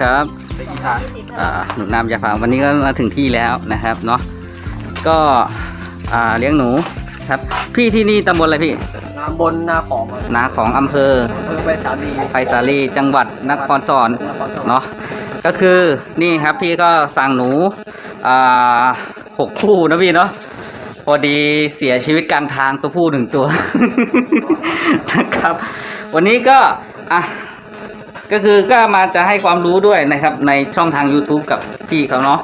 ครับเป็นอีสานอ่าหนูนามยาฟาร์มวันนี้ก็มาถึงที่แล้วนะครับเนาะก็อ่าเลี้ยงหนูครับ พี่ที่นี่ตำบลอะไรพี่น้ำบนนาของครับนาของอำเภออำเภอไปสาลีไผ่สาลีจังหวัดนครสวรรค์นครสวรรค์เนาะก็คือนี่ครับพี่ก็สั่งหนูอ่าหกคู่นะพี่เนาะพอดีเสียชีวิตกลางทางตัวผู้หนึ่งตัวนะครับ วันนี้ก็อะ ก็คือก็มาจะให้ความรู้ด้วยนะครับ ในช่องทาง YouTube กับพี่เขาเนาะ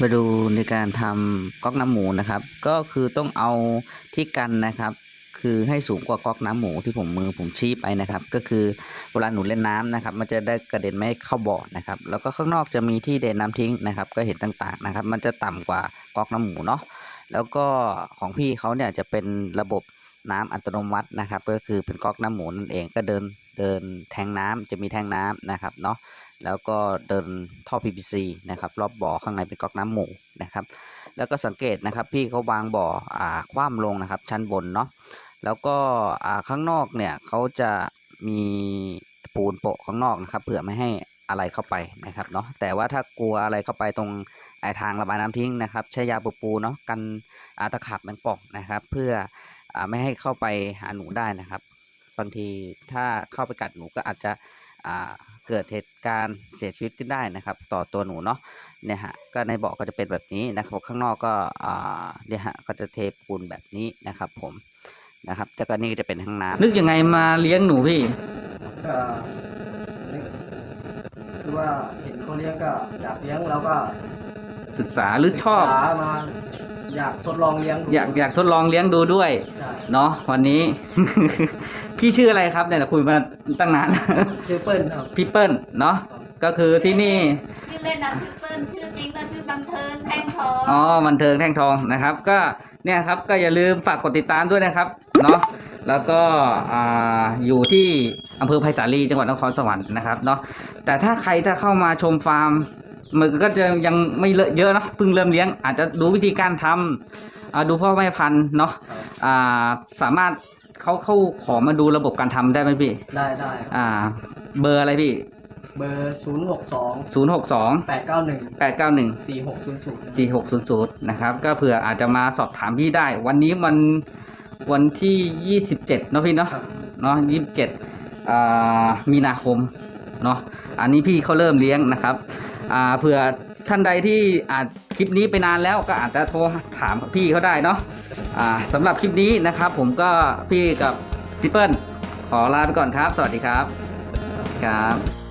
มาดูในการทำก๊อกน้ำหมูนะครับ ก็คือต้องเอาที่กันนะครับ คือให้สูงกว่าก๊อกน้ำหมูที่ผมมือผมชี้ไปนะครับ ก็คือเวลาหนูเล่นน้ำนะครับ มันจะได้กระเด็นไม่เข้าบ่อนะครับ แล้วก็ข้างนอกจะมีที่เด่นน้ำทิ้งนะครับ ก็เห็นต่างๆนะครับ มันจะต่ำกว่าก๊อกน้ำหมูเนาะแล้วก็ของพี่เขาเนี่ยจะเป็นระบบน้ำอัตโนมัตินะครับ ก็คือเป็นก๊อกน้ำหมูนั่นเองก็เดินเดินแทงน้ำจะมีแทงน้ำนะครับเนาะแล้วก็เดินท่อ PVC นะครับรอบบ่อข้างในเป็นก๊อกน้ำหมูนะครับ แล้วก็สังเกตนะครับพี่เขาวางบ่ออ่าคว่ำลงนะครับ ชั้นบนเนาะ แล้วก็ข้างนอกเนี่ยเขาจะมีปูนโปะข้างนอกนะครับเผื่อไม่ให้อะไรเข้าไปนะครับเนาะแต่ว่าถ้ากลัวอะไรเข้าไปตรงไอทางระบายน้ำทิ้งนะครับ ใช้ยาปูปูเนาะกันอาตะขาบแมงป่องนะครับ เพื่ออไม่ให้เข้าไปหาหนูได้นะครับ บางทีถ้าเข้าไปกัดหนูก็อาจจะเกิดเหตุการณ์เสียชีวิตขึ้นได้นะครับ ต่อตัวหนูเนาะเนี่ยฮะก็ในเบ่อก็จะเป็นแบบนี้นะครับข้างนอกก็เนี่ยฮะก็จะเทปูนแบบนี้นะครับผม นะครับจากนี้ก็จะเป็นห้องน้ำนึกยังไงมาเลี้ยงหนูพี่ก็นี่คือว่าเห็นเขาเลี้ยงก็อยากเลี้ยงแล้วก็ศึกษาหรือชอบ ศึกษามาอยากทดลองเลี้ยงดูอยากอยากทดลองเลี้ยงดูด้วย ใช่เนาะวันนี้ พี่ชื่ออะไรครับเนี่ยคุยมาตั้งนาน ชื่อเปิ้ลครับ พี่เปิ้ลเนาะก็คือที่นี่ชื่ อเล่นนะชื่อเปิ้ลชื่อจริงนะชื่อบันเทิงแทงทองอ๋อบันเทิงแท่งทองนะครับ ก็เนี่ยครับก็อย่าลืมฝากกดติดตามด้วยนะครับเนาะแล้วก็อ่าอยู่ที่อำเภอไผ่สาลีจังหวัดนครสวรรค์นะครับเนาะแต่ถ้าใครถ้าเข้ามาชมฟาร์มมันก็จะยังไม่เลอะเยอะเนาะเพิ่งเริ่มเลี้ยง อาจจะดูวิธีการทำอ่าดูพ่อแม่พันธุ์เนาะครับอ่าสามารถเขาเข้าขอมาดูระบบการทำได้ไหมพี่ ได้ได้ครับอ่า เบอร์อะไรพี่ เบอร์ศูนย์หกสองศูนย์หกสองแปดเก้าหนึ่งแปดเก้าหนึ่งสี่หกศูนย์ศูนย์สี่หกศูนย์ศูนย์นะครับก็เผื่ออาจจะมาสอบถามพี่ได้ วันนี้วันวันที่ยี่สิบเจ็ดเนาะพี่เนาะครับเนาะยี่สิบเจ็ดมีนาคมเนาะอันนี้พี่เขาเริ่มเลี้ยงนะครับอ่าเผื่อท่านใดที่อาจคลิปนี้ไปนานแล้วก็อาจจะโทรถามพี่เขาได้เนาะอ่าสำหรับคลิปนี้นะครับผมก็พี่กับพี่เปิ้ลขอลาไปก่อนครับ สวัสดีครับครับ